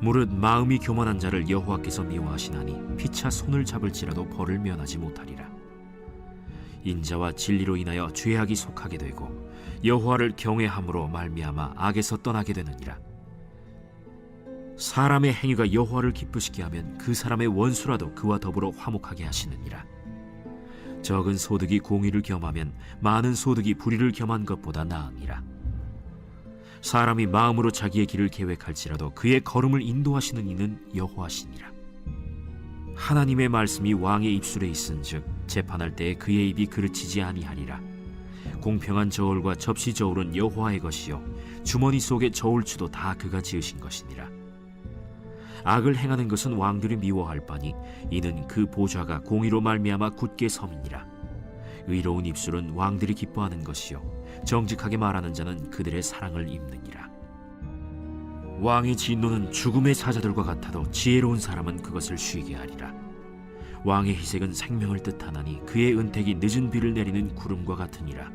무릇 마음이 교만한 자를 여호와께서 미워하시나니 피차 손을 잡을지라도 벌을 면하지 못하리라. 인자와 진리로 인하여 죄악이 속하게 되고 여호와를 경외함으로 말미암아 악에서 떠나게 되느니라. 사람의 행위가 여호와를 기쁘시게 하면 그 사람의 원수라도 그와 더불어 화목하게 하시느니라. 적은 소득이 공의를 겸하면 많은 소득이 불의를 겸한 것보다 나으니라. 사람이 마음으로 자기의 길을 계획할지라도 그의 걸음을 인도하시는 이는 여호와시니라. 하나님의 말씀이 왕의 입술에 있은즉 재판할 때에 그의 입이 그르치지 아니하리라. 공평한 저울과 접시 저울은 여호와의 것이요 주머니 속의 저울추도 다 그가 지으신 것이니라. 악을 행하는 것은 왕들이 미워할 바니 이는 그 보좌가 공의로 말미암아 굳게 섬이니라. 의로운 입술은 왕들이 기뻐하는 것이요 정직하게 말하는 자는 그들의 사랑을 입느니라. 왕의 진노는 죽음의 사자들과 같아도 지혜로운 사람은 그것을 쉬게 하리라. 왕의 희색은 생명을 뜻하나니 그의 은택이 늦은 비를 내리는 구름과 같으니라.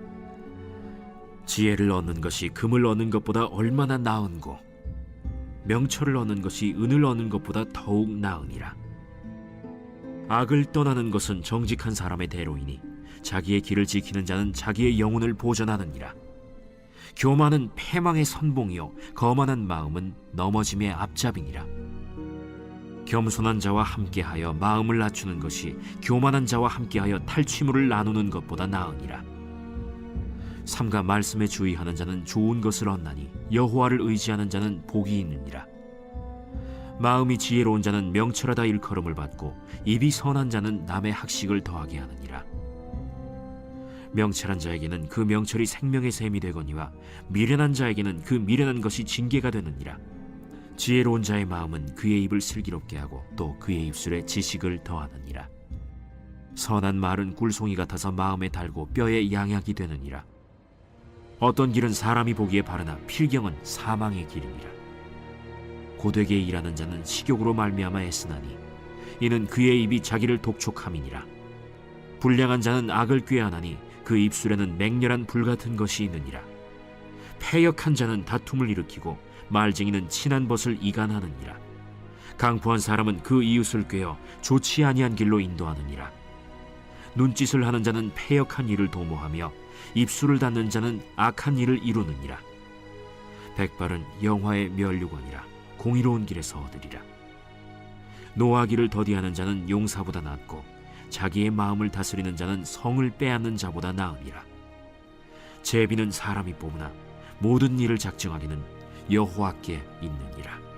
지혜를 얻는 것이 금을 얻는 것보다 얼마나 나은고 명철을 얻는 것이 은을 얻는 것보다 더욱 나으니라. 악을 떠나는 것은 정직한 사람의 대로이니 자기의 길을 지키는 자는 자기의 영혼을 보전하느니라. 교만은 패망의 선봉이요 거만한 마음은 넘어짐의 앞잡이니라. 겸손한 자와 함께하여 마음을 낮추는 것이 교만한 자와 함께하여 탈취물을 나누는 것보다 나으니라. 삼가 말씀에 주의하는 자는 좋은 것을 얻나니 여호와를 의지하는 자는 복이 있느니라. 마음이 지혜로운 자는 명철하다 일컬음을 받고 입이 선한 자는 남의 학식을 더하게 하느니라. 명철한 자에게는 그 명철이 생명의 샘이 되거니와 미련한 자에게는 그 미련한 것이 징계가 되느니라. 지혜로운 자의 마음은 그의 입을 슬기롭게 하고 또 그의 입술에 지식을 더하느니라. 선한 말은 꿀송이 같아서 마음에 달고 뼈에 양약이 되느니라. 어떤 길은 사람이 보기에 바르나 필경은 사망의 길이니라. 고되게 일하는 자는 식욕으로 말미암아 애쓰나니 이는 그의 입이 자기를 독촉함이니라. 불량한 자는 악을 꾀하나니 그 입술에는 맹렬한 불 같은 것이 있느니라. 패역한 자는 다툼을 일으키고 말쟁이는 친한 벗을 이간하느니라. 강포한 사람은 그 이웃을 꾀어 좋지 아니한 길로 인도하느니라. 눈짓을 하는 자는 패역한 일을 도모하며 입술을 닫는 자는 악한 일을 이루느니라. 백발은 영화의 멸류관이라 공의로운 길에서 얻으리라. 노하기를 더디하는 자는 용사보다 낫고 자기의 마음을 다스리는 자는 성을 빼앗는 자보다 나으니라. 제비는 사람이 뽑으나 모든 일을 작정하리는 여호와께 있느니라.